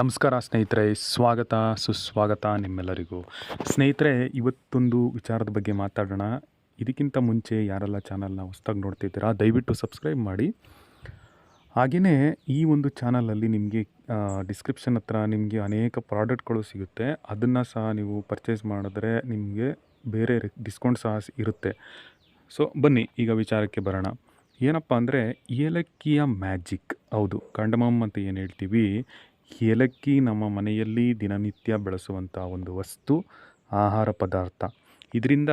ನಮಸ್ಕಾರ ಸ್ನೇಹಿತರೆ, ಸ್ವಾಗತ, ಸುಸ್ವಾಗತ ನಿಮ್ಮೆಲ್ಲರಿಗೂ. ಸ್ನೇಹಿತರೆ, ಇವತ್ತೊಂದು ವಿಚಾರದ ಬಗ್ಗೆ ಮಾತಾಡೋಣ. ಇದಕ್ಕಿಂತ ಮುಂಚೆ ಯಾರೆಲ್ಲ ಚಾನಲ್ನ ಹೊಸ್ದಾಗಿ ನೋಡ್ತಿದ್ದೀರಾ, ದಯವಿಟ್ಟು ಸಬ್ಸ್ಕ್ರೈಬ್ ಮಾಡಿ. ಹಾಗೆಯೇ ಈ ಒಂದು ಚಾನಲಲ್ಲಿ ನಿಮಗೆ ಡಿಸ್ಕ್ರಿಪ್ಷನ್ ಹತ್ರ ನಿಮಗೆ ಅನೇಕ ಪ್ರಾಡಕ್ಟ್ಗಳು ಸಿಗುತ್ತೆ. ಅದನ್ನು ಸಹ ನೀವು ಪರ್ಚೇಸ್ ಮಾಡಿದ್ರೆ ನಿಮಗೆ ಬೇರೆ ಡಿಸ್ಕೌಂಟ್ ಸಹ ಇರುತ್ತೆ. ಸೊ, ಬನ್ನಿ, ಈಗ ವಿಚಾರಕ್ಕೆ ಬರೋಣ. ಏನಪ್ಪ ಅಂದರೆ ಏಲಕ್ಕಿಯ ಮ್ಯಾಜಿಕ್. ಹೌದು, ಕಂಡಮಮ್ ಅಂತ ಏನು ಹೇಳ್ತೀವಿ? ಏಲಕ್ಕಿ ನಮ್ಮ ಮನೆಯಲ್ಲಿ ದಿನನಿತ್ಯ ಬಳಸುವಂಥ ಒಂದು ವಸ್ತು, ಆಹಾರ ಪದಾರ್ಥ. ಇದರಿಂದ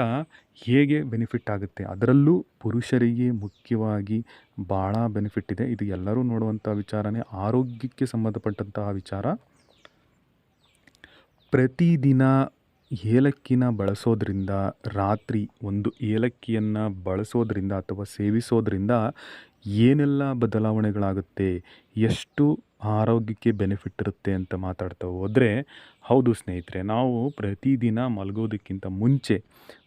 ಹೇಗೆ ಬೆನಿಫಿಟ್ ಆಗುತ್ತೆ? ಅದರಲ್ಲೂ ಪುರುಷರಿಗೆ ಮುಖ್ಯವಾಗಿ ಭಾಳ ಬೆನಿಫಿಟ್ ಇದೆ. ಇದು ಎಲ್ಲರೂ ನೋಡುವಂಥ ವಿಚಾರನೇ. ಆರೋಗ್ಯಕ್ಕೆ ಸಂಬಂಧಪಟ್ಟಂತಹ ವಿಚಾರ. ಪ್ರತಿದಿನ ಏಲಕ್ಕಿನ ಬಳಸೋದ್ರಿಂದ, ರಾತ್ರಿ ಒಂದು ಏಲಕ್ಕಿಯನ್ನು ಬಳಸೋದ್ರಿಂದ ಅಥವಾ ಸೇವಿಸೋದ್ರಿಂದ ಏನೆಲ್ಲ ಬದಲಾವಣೆಗಳಾಗುತ್ತೆ? ಎಷ್ಟು ಆರೋಗ್ಯಕ್ಕೆ ಬೆನಿಫಿಟ್ ಇರುತ್ತೆ ಅಂತ ಮಾತಾಡ್ತಾ ಹೋದರೆ, ಹೌದು ಸ್ನೇಹಿತರೆ, ನಾವು ಪ್ರತಿದಿನ ಮಲಗೋದಕ್ಕಿಂತ ಮುಂಚೆ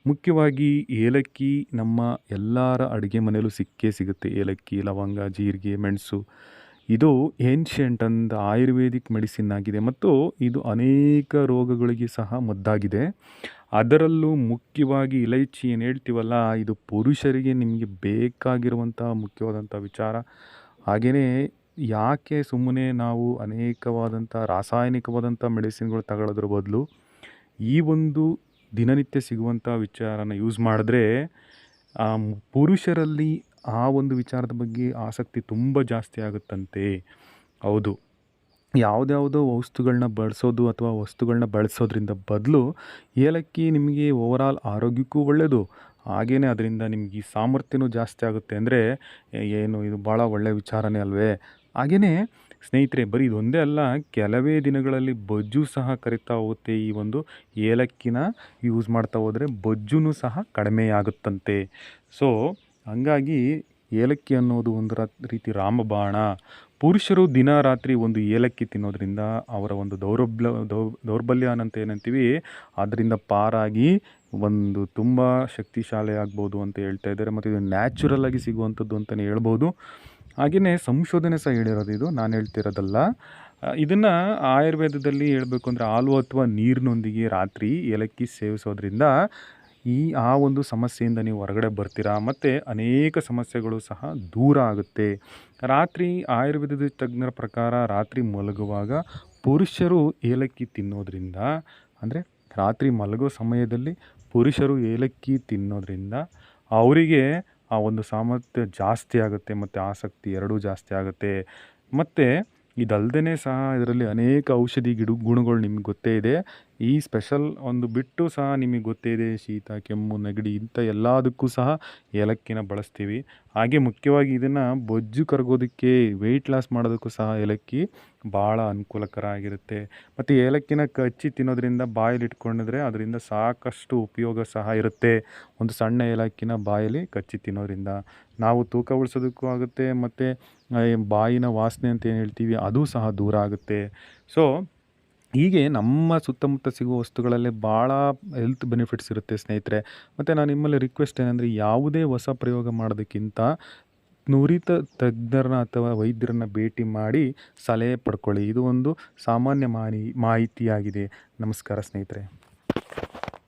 ಮುಖ್ಯವಾಗಿ ಏಲಕ್ಕಿ ನಮ್ಮ ಎಲ್ಲರ ಅಡುಗೆ ಮನೆಯಲ್ಲೂ ಸಿಕ್ಕೇ ಸಿಗುತ್ತೆ. ಏಲಕ್ಕಿ, ಲವಂಗ, ಜೀರಿಗೆ, ಮೆಣಸು. ಇದು ಏನ್ಷಿಯಂಟ್ ಅಂದ ಆಯುರ್ವೇದಿಕ್ ಮೆಡಿಸಿನ್ ಆಗಿದೆ ಮತ್ತು ಇದು ಅನೇಕ ರೋಗಗಳಿಗೆ ಸಹ ಮದ್ದಾಗಿದೆ. ಅದರಲ್ಲೂ ಮುಖ್ಯವಾಗಿ ಇಲೈಚಿ ಏನು ಹೇಳ್ತೀವಲ್ಲ, ಇದು ಪುರುಷರಿಗೆ ನಿಮಗೆ ಬೇಕಾಗಿರುವಂಥ ಮುಖ್ಯವಾದಂಥ ವಿಚಾರ. ಹಾಗೆಯೇ ಯಾಕೆ ಸುಮ್ಮನೆ ನಾವು ಅನೇಕವಾದಂಥ ರಾಸಾಯನಿಕವಾದಂಥ ಮೆಡಿಸಿನ್ಗಳು ತಗೊಳ್ಳೋದ್ರ ಬದಲು ಈ ಒಂದು ದಿನನಿತ್ಯ ಸಿಗುವಂಥ ವಿಚಾರನ ಯೂಸ್ ಮಾಡಿದ್ರೆ ಪುರುಷರಲ್ಲಿ ಆ ಒಂದು ವಿಚಾರದ ಬಗ್ಗೆ ಆಸಕ್ತಿ ತುಂಬ ಜಾಸ್ತಿ ಆಗುತ್ತಂತೆ. ಹೌದು. ಯಾವುದ್ಯಾವುದೋ ವಸ್ತುಗಳನ್ನ ಬಳಸೋದು ಅಥವಾ ವಸ್ತುಗಳನ್ನ ಬಳಸೋದ್ರಿಂದ ಬದಲು ಏಲಕ್ಕಿ ನಿಮಗೆ ಓವರಾಲ್ ಆರೋಗ್ಯಕ್ಕೂ ಒಳ್ಳೆಯದು ಹಾಗೆಯೇ ಅದರಿಂದ ನಿಮಗೆ ಈ ಸಾಮರ್ಥ್ಯನೂ ಜಾಸ್ತಿ ಆಗುತ್ತೆ. ಅಂದರೆ ಏನು, ಇದು ಭಾಳ ಒಳ್ಳೆಯ ವಿಚಾರನೇ ಅಲ್ವೇ? ಹಾಗೆಯೇ ಸ್ನೇಹಿತರೆ, ಬರೀ ಇದೊಂದೇ ಅಲ್ಲ, ಕೆಲವೇ ದಿನಗಳಲ್ಲಿ ಬೊಜ್ಜು ಸಹ ಕರಿತಾ ಹೋಗುತ್ತೆ. ಈ ಒಂದು ಏಲಕ್ಕಿನ ಯೂಸ್ ಮಾಡ್ತಾ ಹೋದರೆ ಬೊಜ್ಜುನೂ ಸಹ ಕಡಿಮೆಯಾಗುತ್ತಂತೆ ಸೊ ಹಂಗಾಗಿ ಏಲಕ್ಕಿ ಅನ್ನೋದು ಒಂದು ರೀತಿ ರಾಮಬಾಣ. ಪುರುಷರು ದಿನ ರಾತ್ರಿ ಒಂದು ಏಲಕ್ಕಿ ತಿನ್ನೋದ್ರಿಂದ ಅವರ ಒಂದು ದೌರ್ಬಲ್ಯ ದೌರ್ಬಲ್ಯ ಅಂತ ಏನಂತೀವಿ ಅದರಿಂದ ಪಾರಾಗಿ ಒಂದು ತುಂಬ ಶಕ್ತಿಶಾಲಿ ಆಗ್ಬೋದು ಅಂತ ಹೇಳ್ತಾ ಇದ್ದಾರೆ. ಮತ್ತು ಇದು ನ್ಯಾಚುರಲ್ ಆಗಿ ಸಿಗುವಂಥದ್ದು ಅಂತಲೇ ಹೇಳ್ಬೋದು. ಹಾಗೆಯೇ ಸಂಶೋಧನೆ ಸಹ ಹೇಳಿರೋದು ಇದು. ನಾನು ಹೇಳ್ತಿರೋದಲ್ಲ. ಇದನ್ನು ಆಯುರ್ವೇದದಲ್ಲಿ ಹೇಳಬೇಕು ಅಂದರೆ ಹಾಲು ಅಥವಾ ನೀರಿನೊಂದಿಗೆ ರಾತ್ರಿ ಏಲಕ್ಕಿ ಸೇವಿಸೋದ್ರಿಂದ ಈ, ಆ ಒಂದು ಸಮಸ್ಯೆಯಿಂದ ನೀವು ಹೊರಗಡೆ ಬರ್ತೀರಾ? ಮತ್ತು ಅನೇಕ ಸಮಸ್ಯೆಗಳು ಸಹ ದೂರ ಆಗುತ್ತೆ. ರಾತ್ರಿ ಆಯುರ್ವೇದದ ತಜ್ಞರ ಪ್ರಕಾರ ರಾತ್ರಿ ಮಲಗುವಾಗ ಪುರುಷರು ಏಲಕ್ಕಿ ತಿನ್ನೋದ್ರಿಂದ, ಅಂದರೆ ರಾತ್ರಿ ಮಲಗೋ ಸಮಯದಲ್ಲಿ ಪುರುಷರು ಏಲಕ್ಕಿ ತಿನ್ನೋದ್ರಿಂದ ಅವರಿಗೆ ಆ ಒಂದು ಸಾಮರ್ಥ್ಯ ಜಾಸ್ತಿ ಆಗುತ್ತೆ ಮತ್ತು ಆಸಕ್ತಿ ಎರಡೂ ಜಾಸ್ತಿ ಆಗುತ್ತೆ. ಮತ್ತು ಇದಲ್ದೇ ಸಹ ಇದರಲ್ಲಿ ಅನೇಕ ಔಷಧಿ ಗಿಡ ಗುಣಗಳು ನಿಮ್ಗೆ ಗೊತ್ತೇ ಇದೆ. ಈ ಸ್ಪೆಷಲ್ ಒಂದು ಬಿಟ್ಟು ಸಹ ನಿಮಗೆ ಗೊತ್ತಿದೆ, ಶೀತ, ಕೆಮ್ಮು, ನೆಗಡಿ ಇಂಥ ಎಲ್ಲದಕ್ಕೂ ಸಹ ಏಲಕ್ಕಿನ ಬಳಸ್ತೀವಿ. ಹಾಗೆ ಮುಖ್ಯವಾಗಿ ಇದನ್ನು ಬೊಜ್ಜು ಕರಗೋದಕ್ಕೆ ವೆಯ್ಟ್ ಲಾಸ್ ಮಾಡೋದಕ್ಕೂ ಸಹ ಏಲಕ್ಕಿ ಭಾಳ ಅನುಕೂಲಕರ ಆಗಿರುತ್ತೆ ಮತ್ತು ಏಲಕ್ಕಿನ ಕಚ್ಚಿ ತಿನ್ನೋದ್ರಿಂದ ಬಾಯಲ್ಲಿ ಇಟ್ಕೊಂಡಿದ್ರೆ ಅದರಿಂದ ಸಾಕಷ್ಟು ಉಪಯೋಗ ಸಹ ಇರುತ್ತೆ. ಒಂದು ಸಣ್ಣ ಏಲಕ್ಕಿನ ಬಾಯಲ್ಲಿ ಕಚ್ಚಿ ತಿನ್ನೋದ್ರಿಂದ. ನಾವು ತೂಕ ಉಳಿಸೋದಕ್ಕೂ ಆಗುತ್ತೆ, ಮತ್ತು ಬಾಯಿನ ವಾಸನೆ ಅಂತ ಏನು ಹೇಳ್ತೀವಿ, ಅದು ಸಹ ದೂರ ಆಗುತ್ತೆ. ಸೊ ಹೀಗೆ ನಮ್ಮ ಸುತ್ತಮುತ್ತ ಸಿಗುವ ವಸ್ತುಗಳಲ್ಲೇ ಭಾಳ ಹೆಲ್ತ್ ಬೆನಿಫಿಟ್ಸ್ ಇರುತ್ತೆ ಸ್ನೇಹಿತರೆ. ಮತ್ತು ನಾನು ನಿಮ್ಮಲ್ಲಿ ರಿಕ್ವೆಸ್ಟ್ ಏನಂದರೆ ಯಾವುದೇ ಹೊಸ ಪ್ರಯೋಗ ಮಾಡೋದಕ್ಕಿಂತ ನುರಿತ ತಜ್ಞರನ್ನ ಅಥವಾ ವೈದ್ಯರನ್ನ ಭೇಟಿ ಮಾಡಿ ಸಲಹೆ ಪಡ್ಕೊಳ್ಳಿ. ಇದು ಒಂದು ಸಾಮಾನ್ಯ ಮಾನಿ, ಮಾಹಿತಿಯಾಗಿದೆ. ನಮಸ್ಕಾರ ಸ್ನೇಹಿತರೆ.